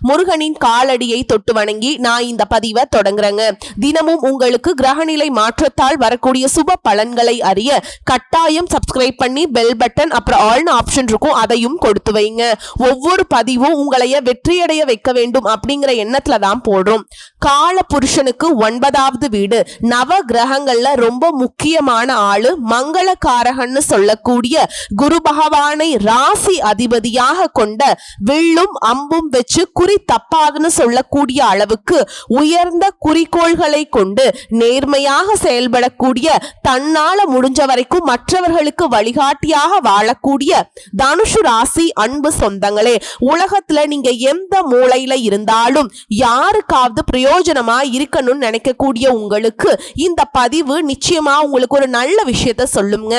முருகனின் காலடியை தொட்டு வணங்கி நான் இந்த பதிவை தொடங்குறேங்க. தினமும் உங்களுக்கு கிரகநிலை மாற்றத்தால் வரக்கூடிய சுப பலன்களை அறிய கட்டாயம் சப்ஸ்கிரைப் பண்ணி பெல் பட்டன் அப்புறம் ஆல்னு ஆப்ஷன் இருக்கும் அதையும் கொடுத்து வைங்க. ஒவ்வொரு பதிவும் உங்களைய வெற்றியடைய வைக்க வேண்டும் அப்படிங்கிற எண்ணத்துல தான் போடுறோம். கால புருஷனுக்கு ஒன்பதாவது வீடு. நவ கிரகங்கள்ல ரொம்ப முக்கியமான ஆளு மங்களகாரகன்னு சொல்லக்கூடிய குரு பகவானை ராசி அதிபதியாக கொண்ட வில்லும் அம்பும் வச்சு குறி தப்பாதுன்னு சொல்லக்கூடிய அளவுக்கு உயர்ந்த குறிக்கோள்களை கொண்டு நேர்மையாக செயல்படக்கூடிய தன்னால முடிஞ்ச வரைக்கும் மற்றவர்களுக்கு வழிகாட்டியாக வாழக்கூடிய தனுஷு ராசி அன்பு சொந்தங்களே உலகத்துல நீங்க எந்த மூளையில இருந்தாலும் யாருக்காவது பிரயோஜனமா இருக்கணும்னு நினைக்கக்கூடிய உங்களுக்கு இந்த பதிவு நிச்சயமா உங்களுக்கு ஒரு நல்ல விஷயத்த சொல்லுங்க.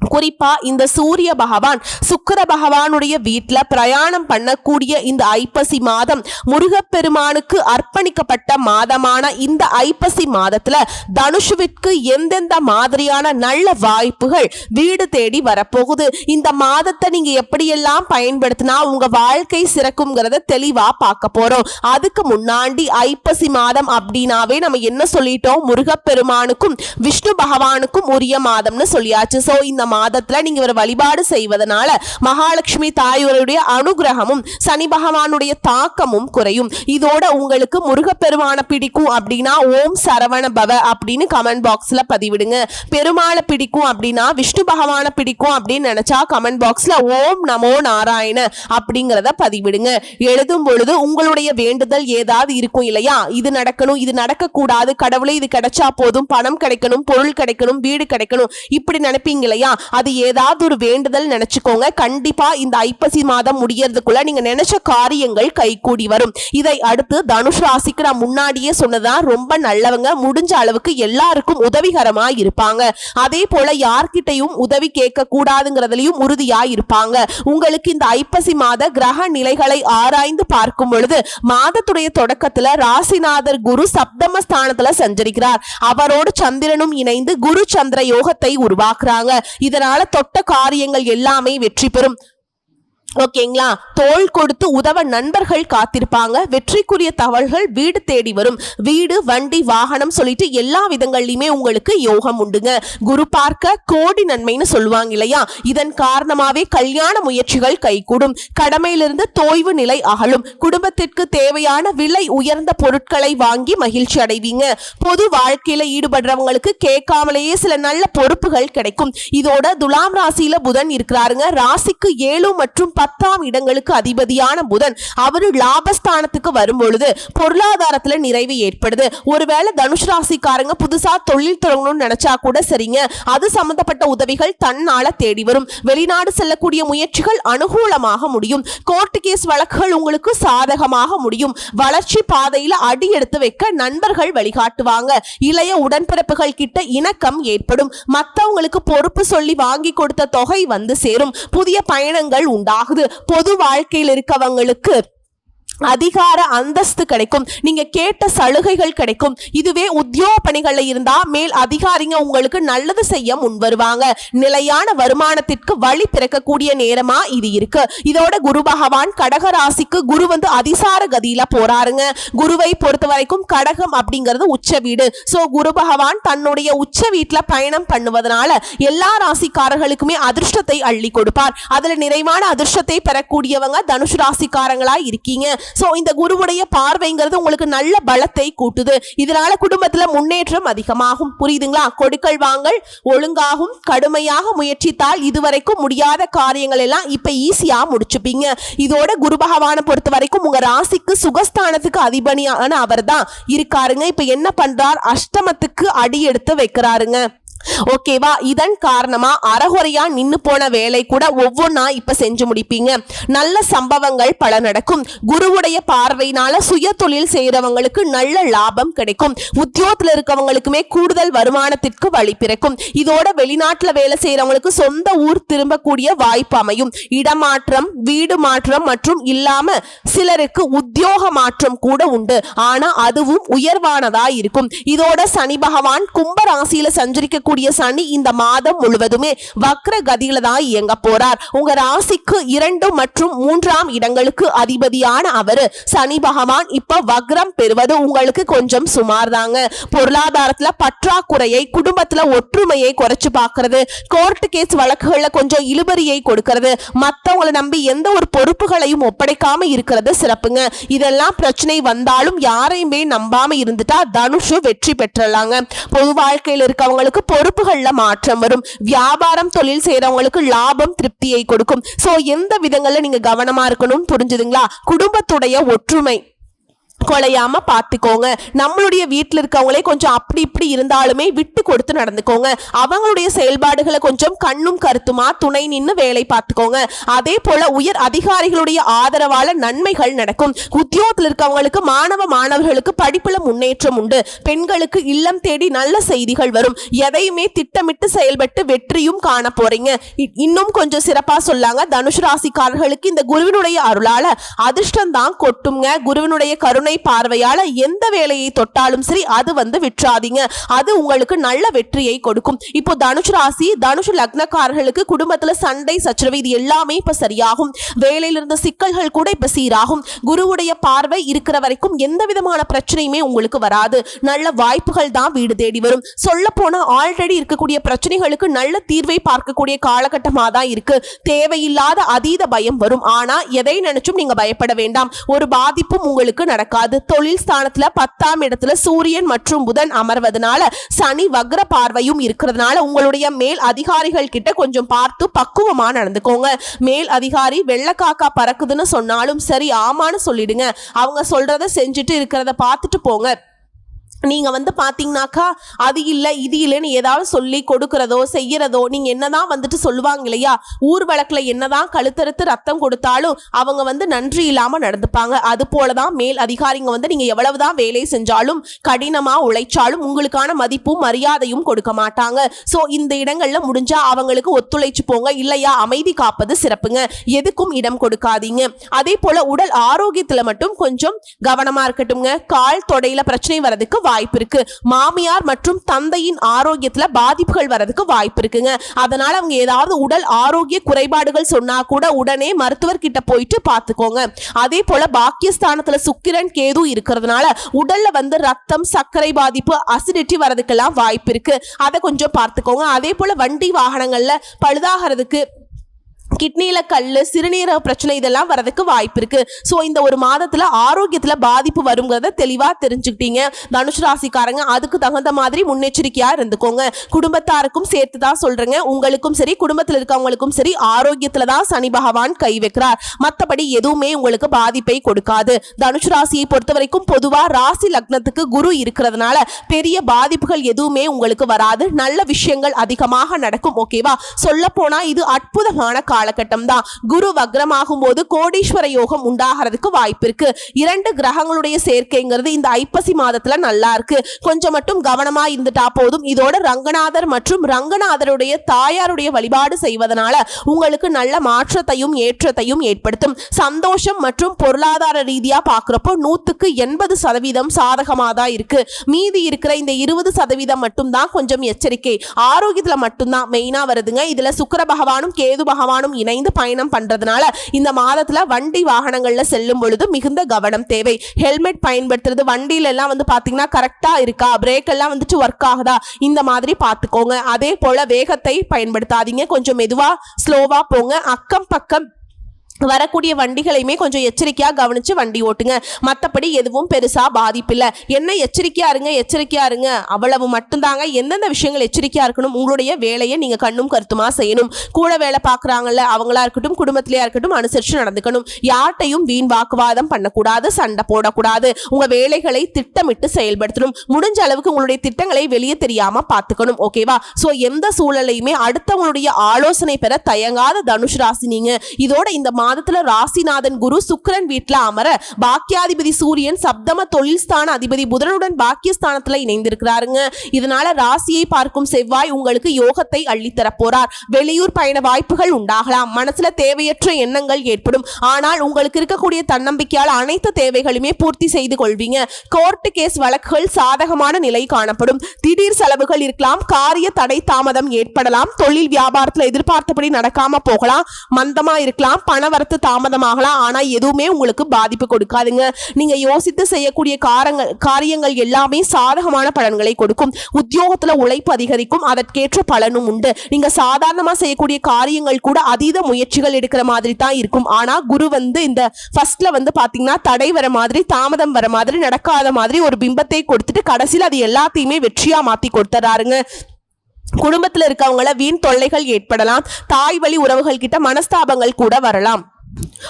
குறிப்பா இந்த சூரிய பகவான் சுக்கர பகவானுடைய வீட்டுல பிரயாணம் பண்ணக்கூடிய இந்த ஐப்பசி மாதம் முருகப்பெருமானுக்கு அர்ப்பணிக்கப்பட்ட மாதமான இந்த ஐப்பசி மாதத்துல தனுஷுவிற்கு எந்தெந்த மாதிரியான நல்ல வாய்ப்புகள் வீடு தேடி வரப்போகுது? இந்த மாதத்தை நீங்க எப்படியெல்லாம் பயன்படுத்தினா உங்க வாழ்க்கை சிறக்குங்கிறத தெளிவா பார்க்க போறோம். அதுக்கு முன்னாடி ஐப்பசி மாதம் அப்படின்னாவே நம்ம என்ன சொல்லிட்டோம்? முருகப்பெருமானுக்கும் விஷ்ணு பகவானுக்கும் உரிய மாதம்னு சொல்லியாச்சு. சோ இந்த மாதத்துல நீங்க ஒரு வழிபாடு செய்வதனால மகாலட்சுமி தாயோருடைய அனுகிரகமும் சனி பகவானுடைய தாக்கமும் குறையும். இதோட உங்களுக்கு முருகப்பெருமான பிடிக்கும் அப்படின்னா ஓம் சரவண பவ அப்படின்னு கமெண்ட் பாக்ஸ்ல பதிவிடுங்க. பெருமாளை பிடிக்கும் அப்படின்னா விஷ்ணு பகவானை பிடிக்கும் அப்படின்னு நினைச்சா கமெண்ட் பாக்ஸ்ல ஓம் நமோ நாராயண அப்படிங்கிறத பதிவிடுங்க. எழுதும் பொழுது உங்களுடைய வேண்டுதல் ஏதாவது இருக்கும் இல்லையா? இது நடக்கணும் இது நடக்கக்கூடாது கடவுளை இது கிடைச்சா போதும் பணம் கிடைக்கணும் பொருள் கிடைக்கணும் வீடு கிடைக்கணும். இப்படி நினைப்பீங்க இல்லையா? அது ஏதாவது ஒரு வேண்டுதல் நினைச்சுக்கோங்க. கண்டிப்பா இந்த ஐப்பசி மாதம் முடியறதுக்குள்ள நீங்க நினைச்ச காரியங்கள் கைகூடி வரும். இதை அடுத்து தனுஷ் ராசிக்கு நான் முன்னாடியே சொன்னதான் ரொம்ப நல்லவங்க. முடிஞ்ச அளவுக்கு எல்லாருக்கும் உதவிகரமா இருப்பாங்க. அதே போல யார்கிட்டையும் உதவி கேட்க கூடாதுங்கிறதுலயும் உறுதியா இருப்பாங்க. உங்களுக்கு இந்த ஐப்பசி மாத கிரக நிலைகளை ஆராய்ந்து பார்க்கும் பொழுது மாதத்துடைய தொடக்கத்துல ராசிநாதர் குரு சப்தம ஸ்தானத்துல சஞ்சரிக்கிறார். அவரோடு சந்திரனும் இணைந்து குரு சந்திர யோகத்தை உருவாக்குறாங்க. இதனால தொட்ட காரியங்கள் எல்லாமே வெற்றி பெறும். ஓகேங்களா? தோள் கொடுத்து உதவ நண்பர்கள் காத்திருப்பாங்க. வெற்றிக்குரிய தகவல்கள் வீடு தேடி வரும். வீடு வண்டி வாகனம் சொல்லிட்டு எல்லா விதங்கள்லையுமே உங்களுக்கு யோகம் உண்டுங்க. குரு பார்க்க கோடி நன்மைன்னு சொல்லுவாங்க இல்லையா? இதன் காரணமாவே கல்யாண முயற்சிகள் கைகூடும். கடமையிலிருந்து தோய்வு நிலை அகலும். குடும்பத்திற்கு தேவையான விலை உயர்ந்த பொருட்களை வாங்கி மகிழ்ச்சி அடைவீங்க. பொது வாழ்க்கையில ஈடுபடுறவங்களுக்கு கேட்காமலேயே சில நல்ல பொறுப்புகள் கிடைக்கும். இதோட துலாம் ராசியில புதன் இருக்கிறாருங்க. ராசிக்கு ஏழு மற்றும் பத்தாம் இடங்களுக்கு அதிபதியான புதன் அவரு லாபஸ்தானத்துக்கு வரும் பொழுது பொருளாதாரத்துல நிறைவு ஏற்படுது. ஒருவேளை தனுஷ் ராசிக்காரங்க புதுசா தொழில் தொடங்கணும்னு நினைச்சா கூட சரிங்க. அது சம்பந்தப்பட்ட உதவிகள் தன்னால தேடி வரும். வெளிநாடு செல்லக்கூடிய முயற்சிகள் அனுகூலமாக முடியும். கோர்ட்டு கேஸ் வழக்குகள் உங்களுக்கு சாதகமாக முடியும். வளர்ச்சி பாதையில அடி எடுத்து வைக்க நண்பர்கள் வழிகாட்டுவாங்க. இளைய உடன்பிறப்புகள் கிட்ட இணக்கம் ஏற்படும். மத்தவங்களுக்கு பொறுப்பு சொல்லி வாங்கி கொடுத்த தொகை வந்து சேரும். புதிய பயணங்கள் உண்டாகும். ஆகுது பொது வாழ்க்கையில் இருக்கவங்களுக்கு அதிகார அந்தஸ்து கிடைக்கும். நீங்க கேட்ட சலுகைகள் கிடைக்கும். இதுவே உத்தியோக பணிகள்ல இருந்தா மேல் அதிகாரிங்க உங்களுக்கு நல்லது செய்ய முன் வருவாங்க. நிலையான வருமானத்திற்கு வழி பிறக்கக்கூடிய நேரமா இது இருக்கு. இதோட குரு பகவான் கடக ராசிக்கு குரு வந்து அதிசார கதியில போறாருங்க. குருவை பொறுத்த வரைக்கும் கடகம் அப்படிங்கிறது உச்ச வீடு. சோ குரு பகவான் தன்னுடைய உச்ச வீட்டுல பயணம் பண்ணுவதனால எல்லா ராசிக்காரர்களுக்குமே அதிர்ஷ்டத்தை அள்ளி கொடுப்பார். அதுல நிறைவான அதிர்ஷ்டத்தை பெறக்கூடியவங்க தனுஷ் ராசிக்காரங்களா இருக்கீங்க. ஸோ இந்த குருவுடைய பார்வைங்கிறது உங்களுக்கு நல்ல பலத்தை கூட்டுது. இதனால குடும்பத்தில் முன்னேற்றம் அதிகமாகும். புரியுதுங்களா? கொடுக்கல் வாங்கல் ஒழுங்காகும் கடுமையாக முயற்சித்தால் இதுவரைக்கும் முடியாத காரியங்கள் எல்லாம் இப்போ ஈஸியாக முடிச்சுப்பீங்க. இதோட குரு பகவானை பொறுத்த வரைக்கும் உங்கள் ராசிக்கு சுகஸ்தானத்துக்கு அதிபணியான அவர் தான் இருக்காருங்க. இப்போ என்ன பண்ணுறார் அஷ்டமத்துக்கு அடி எடுத்து வைக்கிறாருங்க. ஓகேவா இதன் காரணமா அறகுறையா நின்னு போன வேலை கூட ஒவ்வொன்றா இப்ப செஞ்சு முடிப்பீங்க. நல்ல சம்பவங்கள் பல நடக்கும். குருவுடைய பார்வையினால சுய தொழில் செய்யறவங்களுக்கு நல்ல லாபம் கிடைக்கும். உத்தியோகத்துல இருக்கவங்களுக்குமே கூடுதல் வருமானத்திற்கு வழி பிறக்கும். இதோட வெளிநாட்டுல வேலை செய்யறவங்களுக்கு சொந்த ஊர் திரும்பக்கூடிய வாய்ப்பு அமையும். இடமாற்றம் வீடு மாற்றம் மற்றும் இல்லாம சிலருக்கு உத்தியோக மாற்றம் கூட உண்டு. ஆனா அதுவும் உயர்வானதா இருக்கும். இதோட சனி பகவான் கும்ப ராசியில இருக்கக்கூடிய சனி இந்த மாதம் முழுவதுமே வக்ர கதியில தான் இயங்க போறார். உங்க ராசிக்கு இரண்டு மற்றும் மூன்றாம் இடங்களுக்கு அதிபதியான அவரு சனி பகவான். இப்ப வக்ரம் பெறுவது உங்களுக்கு கொஞ்சம் சுமார் தாங்க பொருளாதாரத்துல பற்றாக்குறையை குடும்பத்துல ஒற்றுமையை குறைச்சு பாக்குறது கோர்ட்டு கேஸ் வழக்குகள்ல கொஞ்சம் இழுபறியை கொடுக்கிறது. மத்தவங்களை நம்பி எந்த ஒரு பொறுப்புகளையும் ஒப்படைக்காம இருக்கிறது சிறப்புங்க. இதெல்லாம் பிரச்சனை வந்தாலும் யாரையுமே நம்பாம இருந்துட்டா தனுஷு வெற்றி பெற்றலாங்க. பொது வாழ்க்கையில் இருக்கவங்களுக்கு பொறுப்புகள்ல மாற்றம் வரும். வியாபாரம் தொழில் செய்யறவங்களுக்கு லாபம் திருப்தியை கொடுக்கும். சோ எந்த விதங்கள்ல நீங்க கவனமா இருக்கணும்? புரிஞ்சுதுங்களா? குடும்பத்துடைய ஒற்றுமை. குலையாம பார்த்துக்கோங்க. நம்மளுடைய வீட்டில் இருக்கவங்களே கொஞ்சம் அப்படி இப்படி இருந்தாலுமே விட்டு கொடுத்து நடந்துக்கோங்க. அவங்களுடைய செயல்பாடுகளை கொஞ்சம் கண்ணும் கருத்துமா துணை நின்று வேலை பார்த்துக்கோங்க. அதே போல உயர் அதிகாரிகளுடைய ஆதரவால நன்மைகள் நடக்கும். உத்தியோகத்தில் இருக்கவங்களுக்கு மாணவ மாணவர்களுக்கு படிப்புல முன்னேற்றம் உண்டு. பெண்களுக்கு இல்லம் தேடி நல்ல செய்திகள் வரும். எதையுமே திட்டமிட்டு செயல்பட்டு வெற்றியும் காண போறீங்க. இன்னும் கொஞ்சம் சிறப்பா சொல்லாங்க. தனுஷ் ராசிக்காரர்களுக்கு இந்த குருவினுடைய அருளால அதிர்ஷ்டம் தான் கொட்டுங்க. குருவினுடைய கருணை பார்வையால எந்த வேலையை தொட்டாலும் சரி அது வந்து விற்றாதீங்க. அது உங்களுக்கு நல்ல வெற்றியை கொடுக்கும். இப்போ தனுஷ் ராசி தனுஷ் லக்னக்காரர்களுக்கு குடும்பத்துல சண்டை சச்சரவு இது எல்லாமே இப்ப சரியாகும். வேலையில இருந்த சிக்கல்கள் கூட இப்ப சீராகும். குருவுடைய பார்வை இருக்கிற வரைக்கும் எந்த விதமான பிரச்சனையுமே உங்களுக்கு வராது. நல்ல வாய்ப்புகள் தான் வீடு தேடி வரும். சொல்ல போனா ஆல்ரெடி இருக்கக்கூடிய பிரச்சனைகளுக்கு நல்ல தீர்வை பார்க்கக்கூடிய காலகட்டமா தான் இருக்கு. தேவையில்லாத அதீத பயம் வரும். ஆனா எதை நினைச்சும் நீங்க பயப்பட வேண்டாம். ஒரு பாதிப்பும் உங்களுக்கு நடக்காது. தொழில் ஸ்தானத்துல பத்தாம் இடத்துல சூரியன் மற்றும் புதன் அமர்வதனால சனி வக்ர பார்வையும் இருக்கிறதுனால உங்களுடைய மேல் அதிகாரிகள் கிட்ட கொஞ்சம் பார்த்து பக்குவமா நடந்துக்கோங்க. மேல் அதிகாரி வெள்ளக்காக்கா பறக்குதுன்னு சொன்னாலும் சரி ஆமான்னு சொல்லிடுங்க. அவங்க சொல்றத செஞ்சுட்டு இருக்கிறத பார்த்துட்டு போங்க. நீங்கள் வந்து பார்த்தீங்கன்னாக்கா அது இல்லை இது இல்லைன்னு ஏதாவது சொல்லி கொடுக்கறதோ செய்யறதோ நீங்கள் என்னதான் வந்துட்டு சொல்லுவாங்க இல்லையா? ஊர் வழக்கில் என்னதான் கழுத்தறுத்து ரத்தம் கொடுத்தாலும் அவங்க வந்து நன்றி இல்லாமல் நடந்துப்பாங்க. அது போல தான் மேல் அதிகாரிங்க வந்து நீங்கள் எவ்வளவுதான் வேலை செஞ்சாலும் கடினமாக உழைச்சாலும் உங்களுக்கான மதிப்பும் மரியாதையும் கொடுக்க மாட்டாங்க. ஸோ இந்த இடங்களில் முடிஞ்சா அவங்களுக்கு ஒத்துழைச்சு போங்க. இல்லையா? அமைதி காப்பது சிறப்புங்க. எதுக்கும் இடம் கொடுக்காதீங்க. அதே போல உடல் ஆரோக்கியத்தில் மட்டும் கொஞ்சம் கவனமாக இருக்கட்டும்ங்க. கால் தொடையில் பிரச்சனை வர்றதுக்கு வாய்ப்பு இருக்கு. மாமியார் மற்றும் தந்தையின் ஆரோக்கியத்துல பாதிப்புகள் வரதுக்கு வாய்ப்பு இருக்குங்க. அதனால அவங்க ஏதாவது உடல் ஆரோக்கிய குறைபாடுகள் சொன்னா கூட உடனே மருத்துவர்கிட்ட போயிட்டு பார்த்துக்கோங்க அதே போல பாக்கியஸ்தானத்துல சுக்கிரன் கேது இருக்கிறதுனால உடல்ல வந்து ரத்தம் சர்க்கரை பாதிப்பு அசிடிட்டி வரதுக்கெல்லாம் வாய்ப்பு இருக்கு. அதை கொஞ்சம் பார்த்துக்கோங்க. அதே போல வண்டி வாகனங்கள்ல பழுதாகிறதுக்கு கிட்னியில் கல் சிறுநீரக பிரச்சனை இதெல்லாம் வரதுக்கு வாய்ப்பு இருக்கு. ஸோ இந்த ஒரு மாதத்தில் ஆரோக்கியத்தில் பாதிப்பு வருங்கிறத தெளிவாக தெரிஞ்சுக்கிட்டீங்க. தனுஷ் ராசிக்காரங்க அதுக்கு தகுந்த மாதிரி முன்னெச்சரிக்கையாக இருந்துக்கோங்க. குடும்பத்தாருக்கும் சேர்த்து தான் சொல்கிறேங்க உங்களுக்கும் சரி குடும்பத்தில் இருக்கவங்களுக்கும் சரி ஆரோக்கியத்தில் தான் சனி பகவான் கை வைக்கிறார். மற்றபடி எதுவுமே உங்களுக்கு பாதிப்பை கொடுக்காது. தனுஷ் ராசியை பொறுத்த வரைக்கும் பொதுவாக ராசி லக்னத்துக்கு குரு இருக்கிறதுனால பெரிய பாதிப்புகள் எதுவுமே உங்களுக்கு வராது. நல்ல விஷயங்கள் அதிகமாக நடக்கும் ஓகேவா? சொல்ல போனா இது அற்புதமான காலகட்டம் தான் குரு வக்ரமாகும் போது கோடீஸ்வர யோகம் உண்டாகிறதுக்கு வாய்ப்பு இருக்கு இரண்டு கிரகங்களுடைய சேர்க்கைங்கிறது இந்த ஐப்பசி மாதத்துல நல்லா இருக்கு. கொஞ்சம் மட்டும் கவனமா இருந்துட்டா போதும். இதோட ரங்கநாதர் மற்றும் ரங்கநாதருடைய தாயாருடைய வழிபாடு செய்வதனால உங்களுக்கு நல்ல மாற்றத்தையும் ஏற்றத்தையும் ஏற்படுத்தும். சந்தோஷம் மற்றும் பொருளாதார ரீதியா பாக்குறப்போ நூத்துக்கு எண்பது சதவீதம் சாதகமாக தான் இருக்கு. மீதி இருக்கிற இந்த இருபது சதவீதம் மட்டும்தான் கொஞ்சம் எச்சரிக்கை. ஆரோக்கியத்துல மட்டும்தான் மெயினா வருதுங்க. இதுல சுக்கர பகவானும் கேது பகவானும் இணைந்து பயணம் பண்றதுனால இந்த மாதத்துல வண்டி வாகனங்கள்ல செல்லும் பொழுது மிகுந்த கவனம் தேவை. ஹெல்மெட் பயன்படுத்துறது வண்டியில எல்லாம் வந்து பாத்தீங்கன்னா கரெக்டா இருக்கா? பிரேக் எல்லாம் வந்துட்டு ஒர்க் ஆகுதா? இந்த மாதிரி பார்த்துக்கோங்க அதே போல வேகத்தை பயன்படுத்தாதீங்க. கொஞ்சம் மெதுவா ஸ்லோவா போங்க. அக்கம் பக்கம் வரக்கூடிய வண்டிகளையுமே கொஞ்சம் எச்சரிக்கையாக கவனித்து வண்டி ஓட்டுங்க. மற்றபடி எதுவும் பெருசாக பாதிப்பில்லை. என்ன எச்சரிக்கையாக இருங்க எச்சரிக்கையாக இருங்க. அவ்வளவு மட்டும்தாங்க. எந்தெந்த விஷயங்கள் எச்சரிக்கையாக இருக்கணும் உங்களுடைய வேலையை நீங்கள் கண்ணும் கருத்துமாக செய்யணும். கூட வேலை பார்க்குறாங்கல்ல அவங்களா இருக்கட்டும் குடும்பத்திலேயா இருக்கட்டும் அனுசரித்து நடந்துக்கணும். யார்ட்டையும் வீண் வாக்குவாதம் பண்ணக்கூடாது சண்டை போடக்கூடாது. உங்கள் வேலைகளை திட்டமிட்டு செயல்படுத்தணும். முடிஞ்ச அளவுக்கு உங்களுடைய திட்டங்களை வெளியே தெரியாமல் பார்த்துக்கணும் ஓகேவா ஸோ எந்த சூழலையுமே அடுத்தவங்களுடைய ஆலோசனை பெற தயங்காத தனுஷ் ராசி நீங்கள் இதோட இந்த மா மாதத்துல ராசிநாதன் குரு சுக்கரன் வீட்டுல அமர பாக்கியாதிபதி சூரியன் சப்தம தொழில் ஸ்தான அதிபதி புதனுடன் பாக்கியஸ்தானத்துல இணைந்திருக்கிறாருங்க. இதனால ராசியை பார்க்கும் செவ்வாய் உங்களுக்கு யோகத்தை அள்ளித்தரப் போறார். வெளியூர் பயண வாய்ப்புகள் உண்டாகலாம். மனசுல தேவையற்ற எண்ணங்கள் ஏற்படும். ஆனால் உங்களுக்கு இருக்கக்கூடிய தன்னம்பிக்கையால் அனைத்து தேவைகளுமே பூர்த்தி செய்து கொள்வீங்க. கோர்ட்டு கேஸ் வழக்குகள் சாதகமான நிலை காணப்படும். திடீர் செலவுகள் இருக்கலாம். காரிய தடை தாமதம் ஏற்படலாம். தொழில் வியாபாரத்துல எதிர்பார்த்தபடி நடக்காம போகலாம். மந்தமா இருக்கலாம். பணவரத்து தாமதமாகலாம். ஆனால் எதுவுமே உங்களுக்கு பாதிப்பு கொடுக்காதுங்க. நீங்கள் யோசித்து செய்யக்கூடிய காரங்கள் காரியங்கள் எல்லாமே சாதகமான பலன்களை கொடுக்கும். உத்தியோகத்தில் உழைப்பு அதிகரிக்கும். அதற்கேற்ற பலனும் உண்டு. நீங்கள் சாதாரணமாக செய்யக்கூடிய காரியங்கள் கூட அதீத முயற்சிகள் எடுக்கிற மாதிரி தான் இருக்கும். ஆனால் குரு வந்து இந்த ஃபர்ஸ்ட்ல வந்து பார்த்தீங்கன்னா தடை வர மாதிரி தாமதம் வர மாதிரி நடக்காத மாதிரி ஒரு பிம்பத்தை கொடுத்துட்டு கடைசியில் அது எல்லாத்தையுமே வெற்றியாக மாற்றி கொடுத்துறாருங்க. குடும்பத்தில் இருக்கவங்கள வீண் தொல்லைகள் ஏற்படலாம். தாய் வழி உறவுகள் கிட்ட மனஸ்தாபங்கள் கூட வரலாம்.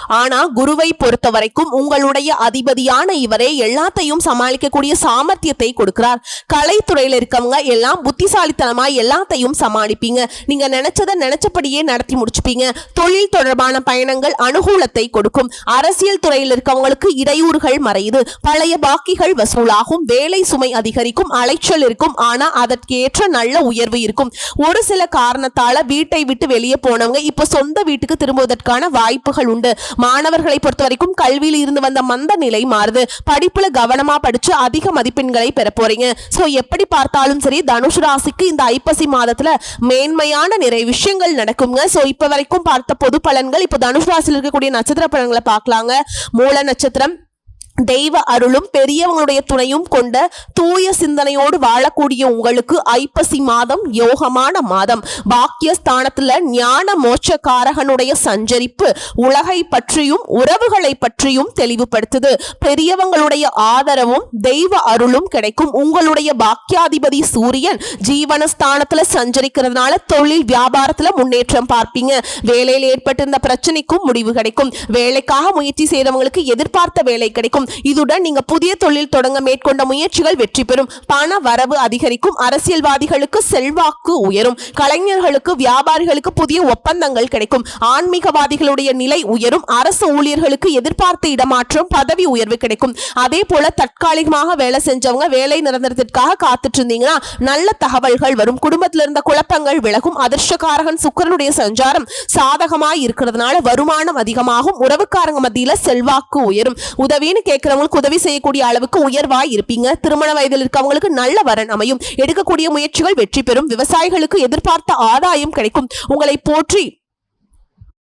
ஆனா குருவை பொறுத்த வரைக்கும் உங்களுடைய அதிபதியான இவரே எல்லாத்தையும் சமாளிக்கக்கூடிய சாமர்த்தியத்தை கொடுக்கிறார். கலைத்துறையில இருக்கவங்க எல்லாம் புத்திசாலித்தனமா எல்லாத்தையும் சமாளிப்பீங்க. நீங்க நினைச்சதை நினைச்சபடியே நடத்தி முடிச்சுப்பீங்க. தொழில் தொடர்பான பயணங்கள் அனுகூலத்தை கொடுக்கும். அரசியல் துறையில் இருக்கவங்களுக்கு இடையூறுகள் மறையுது. பழைய பாக்கிகள் வசூலாகும். வேலை சுமை அதிகரிக்கும். அலைச்சல் இருக்கும். ஆனா அதற்கேற்ற நல்ல உயர்வு இருக்கும். ஒரு சில காரணத்தால வீட்டை விட்டு வெளியே போனவங்க இப்ப சொந்த வீட்டுக்கு திரும்புவதற்கான வாய்ப்புகள் உண்டு. மாணவர்களை பொறுத்த வரைக்கும் கல்வியில் இருந்து வந்த மந்த நிலை மாறுது. படிப்புல கவனமா படிச்சு அதிக மதிப்பெண்களை பெற போறீங்க. சோ எப்படி பார்த்தாலும் சரி தனுஷ் ராசிக்கு இந்த ஐப்பசி மாதத்துல மேன்மையான நிறைய விஷயங்கள் நடக்குங்க. சோ இப்ப வரைக்கும் பார்த்த பொது பலன்கள் இப்போ தனுஷ் ராசியில் இருக்கக்கூடிய நட்சத்திர பலன்களை பார்க்கலாங்க. மூல நட்சத்திரம் தெய்வ அருளும் பெரியவங்களுடைய துணையும் கொண்ட தூய சிந்தனையோடு வாழக்கூடிய உங்களுக்கு ஐப்பசி மாதம் யோகமான மாதம். பாக்கியஸ்தானத்துல ஞான மோட்சக்காரகனுடைய சஞ்சரிப்பு உலகை பற்றியும் உறவுகளை பற்றியும் தெளிவுபடுத்துது. பெரியவங்களுடைய ஆதரவும் தெய்வ அருளும் கிடைக்கும். உங்களுடைய பாக்கியாதிபதி சூரியன் ஜீவனஸ்தானத்துல சஞ்சரிக்கிறதுனால தொழில் வியாபாரத்துல முன்னேற்றம் பார்ப்பீங்க. வேலையில் ஏற்பட்டிருந்த பிரச்சனைக்கும் முடிவு கிடைக்கும். வேலைக்காக முயற்சி செய்தவங்களுக்கு எதிர்பார்த்த வேலை கிடைக்கும். இதுடன் நீங்க புதிய தொழில் தொடங்க மேற்கொண்ட முயற்சிகள் வெற்றி பெறும். பண வரவு அதிகரிக்கும். அரசியல்வாதிகளுக்கு செல்வாக்கு உயரும். கலைஞர்களுக்கு வியாபாரிகளுக்கு புதிய ஒப்பந்தங்கள் கிடைக்கும். ஆன்மீகவாதிகளுடைய நிலை உயரும். அரசு ஊழியர்களுக்கு எதிர்பார்த்த இடமாற்றம் பதவி உயர்வு கிடைக்கும். அதே போல தற்காலிகமாக வேலை செஞ்சவங்க வேலை நிரந்தரத்திற்காக காத்துட்டு இருந்தீங்கன்னா நல்ல தகவல்கள் வரும். குடும்பத்தில் இருந்த குழப்பங்கள் விலகும். அதிர்ஷ்டகாரகன் சுக்கிரனுடைய சஞ்சாரம் சாதகமாய் இருக்கிறதுனால வருமானம் அதிகமாகும். உறவுக்காரங்க மத்தியில செல்வாக்கு உயரும். உதவின்னு கேட்கிறவங்களுக்கு உதவி செய்யக்கூடிய அளவுக்கு உயர்வாய் இருப்பீங்க. திருமண வயதில் இருக்கவங்களுக்கு நல்ல வரன் அமையும். எடுக்கக்கூடிய முயற்சிகள் வெற்றி பெறும். விவசாயிகளுக்கு எதிர்பார்த்த ஆதாயம் கிடைக்கும். உங்களை போற்றி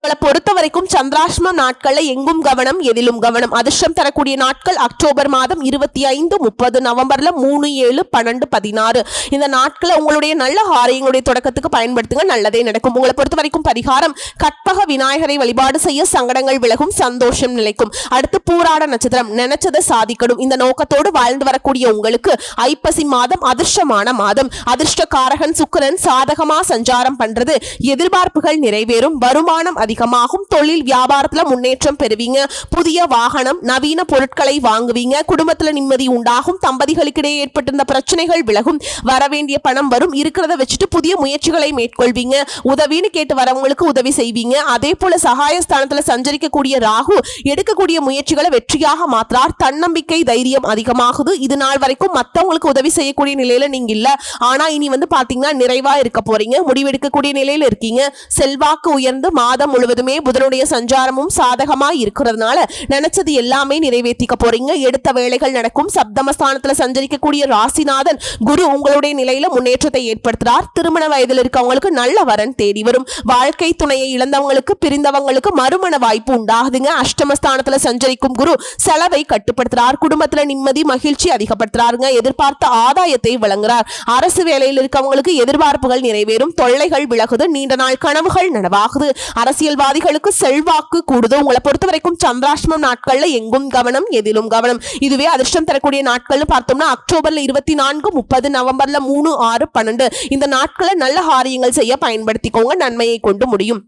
உங்களை பொறுத்த வரைக்கும் சந்திராஷ்டமம் நாட்கள்ல எங்கும் கவனம் எதிலும் கவனம். அதிர்ஷ்டம் தரக்கூடிய நாட்கள் அக்டோபர் மாதம் இருபத்தி ஐந்து முப்பது நவம்பர்ல மூணு ஏழு பன்னெண்டு பதினாறு. இந்த நாட்களை உங்களுடைய நல்ல காரியங்களுடைய தொடக்கத்துக்கு பயன்படுத்துங்க. நல்லதே நடக்கும். உங்களை பொறுத்த வரைக்கும் பரிகாரம் கற்பக விநாயகரை வழிபாடு செய்ய சங்கடங்கள் விலகும் சந்தோஷம் நிலைக்கும். அடுத்து பூராட நட்சத்திரம். நினைச்சதை சாதிக்கணும் இந்த நோக்கத்தோடு வாழ்ந்து வரக்கூடிய உங்களுக்கு ஐப்பசி மாதம் அதிர்ஷ்டமான மாதம். அதிர்ஷ்டக்காரகன் சுக்கரன் சாதகமா சஞ்சாரம் பண்றது. எதிர்பார்ப்புகள் நிறைவேறும். வருமானம் அதிக அதிகமாகும். தொழில் வியாபாரத்தில் முன்னேற்றம் பெறுவீங்க. புதிய வாகனம் நவீன பொருட்களை வாங்குவீங்க. குடும்பத்தில் நிம்மதி உண்டாகும். தம்பதிகளுக்கிடையே ஏற்பட்டிருந்த பிரச்சனைகள் விலகும். வரவேண்டிய பணம் வரும். இருக்கிறத வச்சுட்டு புதிய முயற்சிகளை மேற்கொள்வீங்க. உதவின்னு கேட்டு வரவங்களுக்கு உதவி செய்வீங்க. அதே போல சகாயஸ்தானத்துல சஞ்சரிக்கக்கூடிய ராகு எடுக்கக்கூடிய முயற்சிகளை வெற்றியாக மாற்றார் தன்னம்பிக்கை தைரியம் அதிகமாகுது. இது நாள் வரைக்கும் மற்றவங்களுக்கு உதவி செய்யக்கூடிய நிலையில நீங்க இல்ல. ஆனா இனி வந்து பாத்தீங்கன்னா நிறைவா இருக்க போறீங்க. முடிவெடுக்கக்கூடிய நிலையில இருக்கீங்க. செல்வாக்கு உயர்ந்து மாதம் முழுவதுமே புதனுடைய சஞ்சாரமும் சாதகமாக இருக்கிறதுனால நினைச்சது எல்லாமே நிறைவேற்றிக்க போறீங்க. எடுத்த வேலைகள் நடக்கும். சப்தமஸ்தானத்தில் சஞ்சரிக்கக்கூடிய ராசிநாதன் குரு உங்களுடைய நிலையில முன்னேற்றத்தை ஏற்படுத்துறார். திருமண வயதில் இருக்கவங்களுக்கு நல்ல வரன் தேடி வரும். வாழ்க்கை துணையை இழந்தவங்களுக்கு பிரிந்தவங்களுக்கு மறுமண வாய்ப்பு உண்டாகுதுங்க. அஷ்டமஸ்தானத்துல சஞ்சரிக்கும் குரு செலவை கட்டுப்படுத்துறார். குடும்பத்துல நிம்மதி மகிழ்ச்சி அதிகப்படுத்துறாருங்க. எதிர்பார்த்த ஆதாயத்தை வழங்குறார். அரசு வேலையில் இருக்கவங்களுக்கு எதிர்பார்ப்புகள் நிறைவேறும். தொல்லைகள் விலகுது. நீண்ட நாள் கனவுகள் நனவாகுது. அரசியல் அரசியல்வாதிகளுக்கு செல்வாக்கு கூடுதோ? உங்களை பொறுத்த வரைக்கும் சந்திராஷ்டமம் நாட்கள்ல எங்கும் கவனம் எதிலும் கவனம். இதுவே அதிர்ஷ்டம் தரக்கூடிய நாட்கள்னு பார்த்தோம்னா அக்டோபர்ல இருபத்தி நான்கு முப்பது நவம்பர்ல மூணு ஆறு பன்னெண்டு. இந்த நாட்களை நல்ல காரியங்கள் செய்ய பயன்படுத்திக்கோங்க. நன்மையை கொண்டு முடியும்.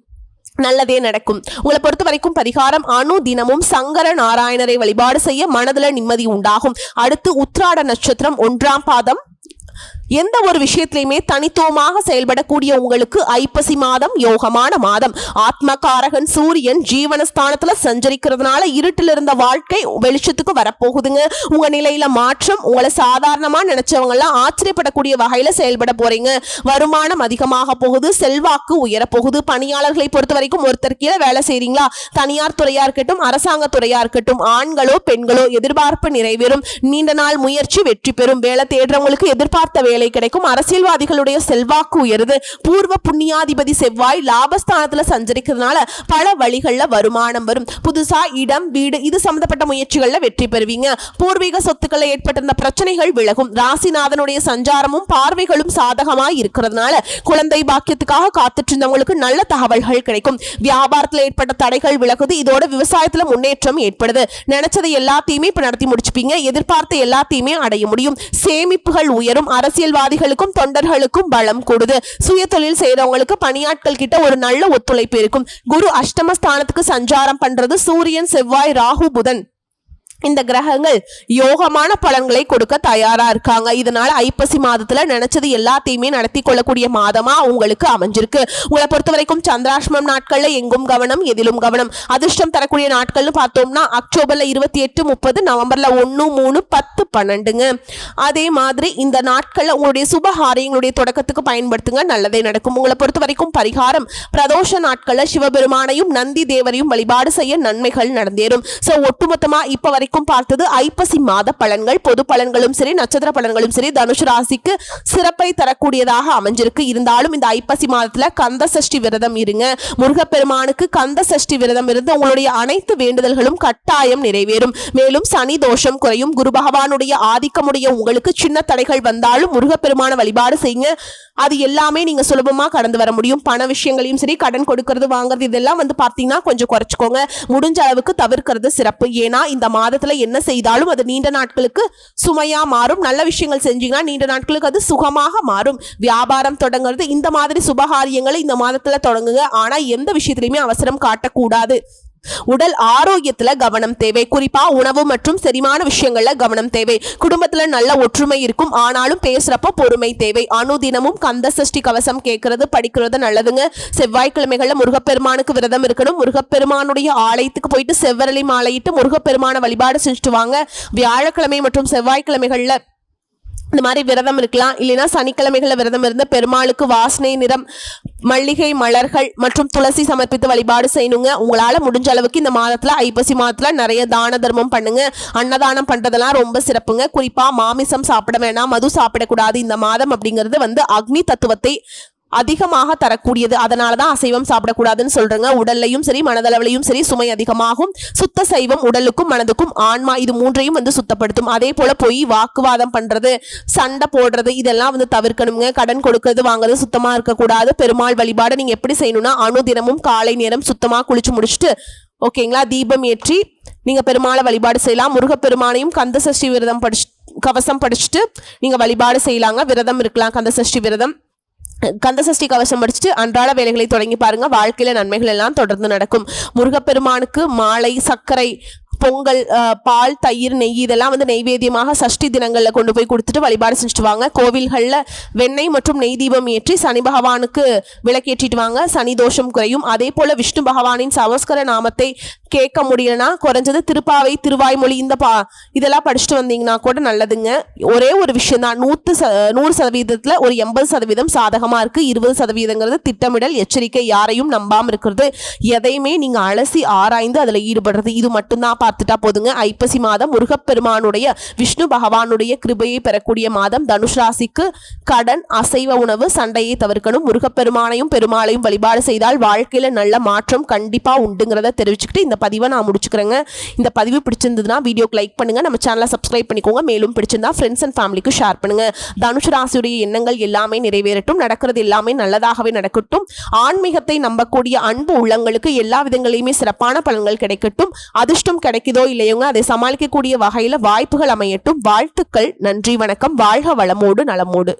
நல்லதே நடக்கும். உங்களை பொறுத்த வரைக்கும் பரிகாரம் அணு தினமும் சங்கர நாராயணரை வழிபாடு செய்ய மனதுல நிம்மதி உண்டாகும். அடுத்து உத்ராட நட்சத்திரம் ஒன்றாம் பாதம். எந்த ஒரு விஷயத்திலையுமே தனித்துவமாக செயல்படக்கூடிய உங்களுக்கு ஐப்பசி மாதம் யோகமான மாதம். ஆத்மகாரகன் சூரியன் ஜீவனஸ்தானத்துல சஞ்சரிக்கிறதுனால இருட்டில் இருந்த வாழ்க்கை வெளிச்சத்துக்கு வரப்போகுதுங்க. உங்க நிலையில மாற்றம் உங்களை சாதாரணமா நினைச்சவங்க எல்லாம் ஆச்சரியப்படக்கூடிய வகையில செயல்பட போறீங்க. வருமானம் அதிகமாக போகுது செல்வாக்கு உயரப்போகுது. பணியாளர்களை பொறுத்த வரைக்கும் ஒருத்தர் கீழே வேலை செய்றீங்களா? தனியார் துறையா இருக்கட்டும் அரசாங்க துறையா இருக்கட்டும் ஆண்களோ பெண்களோ எதிர்பார்ப்பு நிறைவேறும். நீண்ட நாள் முயற்சி வெற்றி பெறும். வேலை தேடுறவங்களுக்கு எதிர்பார்த்த வேலை வேலை கிடைக்கும். அரசியல்வாதிகளுடைய செல்வாக்கு உயருது. பூர்வ புண்ணியாதிபதி செவ்வாய் லாபஸ்தானத்துல சஞ்சரிக்கிறதுனால பல வழிகள்ல வருமானம் வரும். புதுசா இடம் வீடு இது சம்பந்தப்பட்ட முயற்சிகள்ல வெற்றி பெறுவீங்க. பூர்வீக சொத்துக்களை ஏற்பட்டிருந்த பிரச்சனைகள் விலகும். ராசிநாதனுடைய சஞ்சாரமும் பார்வைகளும் சாதகமாய் இருக்கிறதுனால குழந்தை பாக்கியத்துக்காக காத்துட்டு இருந்தவங்களுக்கு நல்ல தகவல்கள் கிடைக்கும். வியாபாரத்தில் ஏற்பட்ட தடைகள் விலகுது. இதோட விவசாயத்துல முன்னேற்றம் ஏற்படுது. நினைச்சதை எல்லாத்தையுமே இப்ப நடத்தி முடிச்சுப்பீங்க. எதிர்பார்த்த எல்லாத்தையுமே அடைய முடியும். சேமிப்புகள் உயரும். அரசியல் அரசியல்வாதிகளுக்கும் தொண்டர்களுக்கும் பலம் கூடுது. சுய தொழில் செய்யறவங்களுக்கு பணியாட்கள் கிட்ட ஒரு நல்ல ஒத்துழைப்பு இருக்கும். குரு அஷ்டமஸ்தானத்துக்கு சஞ்சாரம் பண்றது சூரியன் செவ்வாய் ராகு புதன். இந்த கிரகங்கள் யோகமான பலன்களை கொடுக்க தயாரா இருக்காங்க. இதனால ஐப்பசி மாதத்துல நினைச்சது எல்லாத்தையுமே நடத்தி கொள்ளக்கூடிய மாதமா உங்களுக்கு அமைஞ்சிருக்கு. உங்களை பொறுத்த வரைக்கும் சந்திராஷ்மம் நாட்கள்ல எங்கும் கவனம் எதிலும் கவனம். அதிர்ஷ்டம் தரக்கூடிய நாட்கள்னு பார்த்தோம்னா அக்டோபர்ல இருபத்தி எட்டு முப்பது நவம்பர்ல ஒன்று மூணு பத்து பன்னெண்டுங்க. அதே மாதிரி இந்த நாட்கள்ல உங்களுடைய சுபஹாரியங்களுடைய தொடக்கத்துக்கு பயன்படுத்துங்க. நல்லதே நடக்கும். உங்களை பொறுத்த வரைக்கும் பரிகாரம் பிரதோஷ நாட்கள்ல சிவபெருமானையும் நந்தி தேவரையும் வழிபாடு செய்ய நன்மைகள் நடந்தேறும். சோ ஒட்டுமொத்தமா இப்ப வரைக்கும் பார்த்தது. ஐப்பசி மாத பலன்கள் பொது பலன்களும் சரி நட்சத்திர பலன்களும் சரி தனுஷ் ராசிக்கு சிறப்பை தரக்கூடியதாக அமைஞ்சிருக்கு. இருந்தாலும் இந்த ஐப்பசி மாதத்துல கந்த சஷ்டி விரதம் இருங்க. முருகப்பெருமானுக்கு கந்த சஷ்டி விரதம் இருந்து உங்களுடைய அனைத்து வேண்டுதல்களும் கட்டாயம் நிறைவேறும். மேலும் சனி தோஷம் குறையும். குரு பகவானுடைய ஆதிக்கமுடைய உங்களுக்கு சின்ன தடைகள் வந்தாலும் முருகப்பெருமான வழிபாடு செய்யுங்க. அது எல்லாமே நீங்க சுலபமா கடந்து வர முடியும். பண விஷயங்களையும் சரி கடன் கொடுக்கறது வாங்குறது இதெல்லாம் வந்து பாத்தீங்கன்னா கொஞ்சம் குறைச்சிக்கோங்க. முடிஞ்ச அளவுக்கு தவிர்க்கிறது சிறப்பு. ஏன்னா இந்த மாத மாதத்துல என்ன செய்தாலும் அது நீண்ட நாட்களுக்கு சுமையா மாறும். நல்ல விஷயங்கள் செஞ்சீங்கன்னா நீண்ட நாட்களுக்கு அது சுகமாக மாறும். வியாபாரம் தொடங்குறது இந்த மாதிரி சுபகாரியங்களை இந்த மாதத்துல தொடங்குங்க. ஆனா எந்த விஷயத்திலையுமே அவசரம் காட்டக்கூடாது. உடல் ஆரோக்கியத்துல கவனம் தேவை. குறிப்பா உணவு மற்றும் செரிமான விஷயங்கள்ல கவனம் தேவை. குடும்பத்துல நல்ல ஒற்றுமை இருக்கும். ஆனாலும் பேசுறப்ப பொறுமை தேவை. அனுதினமும் கந்த சஷ்டி கவசம் கேட்கறது படிக்கிறது நல்லதுங்க. செவ்வாய்க்கிழமைகள்ல முருகப்பெருமானுக்கு விரதம் இருக்கணும். முருகப்பெருமானுடைய ஆலயத்துக்கு போயிட்டு செவ்வரளி மாலையிட்டு முருகப்பெருமான வழிபாடு செஞ்சுட்டு வாங்க. வியாழக்கிழமை மற்றும் செவ்வாய்க்கிழமைகள்ல இந்த மாதிரி விரதம் இருக்கலாம். இல்லைன்னா சனிக்கிழமைகளில் விரதம் இருந்து பெருமாளுக்கு வாசனை நிறம் மல்லிகை மலர்கள் மற்றும் துளசி சமர்ப்பித்து வழிபாடு செய்யணுங்க. உங்களால் முடிஞ்ச அளவுக்கு இந்த மாதத்தில் ஐப்பசி மாதத்தில் நிறைய தான தர்மம் பண்ணுங்க. அன்னதானம் பண்ணுறதெல்லாம் ரொம்ப சிறப்புங்க. குறிப்பாக மாமிசம் சாப்பிட வேணாம் மது சாப்பிடக்கூடாது. இந்த மாதம் அப்படிங்கிறது வந்து அக்னி தத்துவத்தை அதிகமாக தரக்கூடியது. அதனால தான் அசைவம் சாப்பிடக்கூடாதுன்னு சொல்றேங்க. உடல்லையும் சரி மனதளவிலையும் சரி சுமை அதிகமாகும். சுத்த சைவம் உடலுக்கும் மனதுக்கும் ஆன்மா இது மூன்றையும் வந்து சுத்தப்படுத்தும். அதே போல போய் வாக்குவாதம் பண்றது சண்டை போடுறது இதெல்லாம் வந்து தவிர்க்கணுங்க. கடன் கொடுக்கறது வாங்குறது சுத்தமா இருக்கக்கூடாது. பெருமாள் வழிபாடு நீங்க எப்படி செய்யணும்னா அணுதினமும் காலை நேரம் சுத்தமா குளிச்சு முடிச்சுட்டு ஓகேங்களா தீபம் ஏற்றி நீங்க பெருமாளை வழிபாடு செய்யலாம். முருகப்பெருமானையும் கந்த சஷ்டி விரதம் படிச்சு கவசம் படிச்சுட்டு நீங்க வழிபாடு செய்யலாங்க. விரதம் இருக்கலாம் கந்த சஷ்டி விரதம். கந்தசஷ்டி கவசம் படிச்சுட்டு அன்றாட வேலைகளை தொடங்கி பாருங்க. வாழ்க்கையில நன்மைகள் எல்லாம் தொடர்ந்து நடக்கும். முருகப்பெருமானுக்கு மாலை சர்க்கரை பொங்கல் பால் தயிர் நெய் இதெல்லாம் வந்து நெய்வேத்தியமாக சஷ்டி தினங்களில் கொண்டு போய் கொடுத்துட்டு வழிபாடு செஞ்சுட்டு வாங்க கோவில்களில் வெண்ணெய் மற்றும் நெய் தீபம் ஏற்றி சனி பகவானுக்கு விளக்கேற்றிட்டு வாங்க. சனி தோஷம் குறையும். அதே போல விஷ்ணு பகவானின் சவஸ்கர நாமத்தை கேட்க முடியலனா குறைஞ்சது திருப்பாவை திருவாய்மொழி இந்த பா இதெல்லாம் படிச்சுட்டு வந்தீங்கன்னா கூட நல்லதுங்க. ஒரே ஒரு விஷயம் தான் நூற்று ச நூறு சதவீதத்தில் ஒரு எண்பது சதவீதம் சாதகமாக இருக்குது இருபது சதவீதங்கிறது திட்டமிடல் எச்சரிக்கை யாரையும் நம்பாமல் இருக்கிறது. எதையுமே நீங்கள் அலசி ஆராய்ந்து அதில் ஈடுபடுறது. இது மட்டும்தான் பார்த்து பார்த்துட்டா போதுங்க. ஐப்பசி மாதம் முருகப்பெருமானுடைய விஷ்ணு பகவானுடைய கிருபையை பெறக்கூடிய மாதம். தனுஷ் ராசிக்கு கடன் அசைவ உணவு சண்டையை தவிர்க்கணும். முருகப்பெருமானையும் பெருமாளையும் வழிபாடு செய்தால் வாழ்க்கையில் நல்ல மாற்றம் கண்டிப்பாக உண்டுங்கிறத தெரிவிச்சுக்கிட்டு இந்த பதிவை நான் முடிச்சுக்கிறேங்க. இந்த பதிவு பிடிச்சிருந்ததுன்னா வீடியோக்கு லைக் பண்ணுங்க. நம்ம சேனலை சப்ஸ்கிரைப் பண்ணிக்கோங்க. மேலும் பிடிச்சிருந்தா ஃப்ரெண்ட்ஸ் அண்ட் ஃபேமிலிக்கு ஷேர் பண்ணுங்க. தனுஷ் ராசியுடைய எண்ணங்கள் எல்லாமே நிறைவேறட்டும். நடக்கிறது எல்லாமே நல்லதாகவே நடக்கட்டும். ஆன்மீகத்தை நம்பக்கூடிய அன்பு உள்ளங்களுக்கு எல்லா விதங்களையுமே சிறப்பான பலன்கள் கிடைக்கட்டும். அதிர்ஷ்டம் கிடைக்கும் கிடைக்குதோ இல்லையோங்க அதை சமாளிக்கக்கூடிய வகையில வாய்ப்புகள் அமையட்டும். வாழ்த்துக்கள் நன்றி வணக்கம். வாழ்க வளமோடு நலமோடு.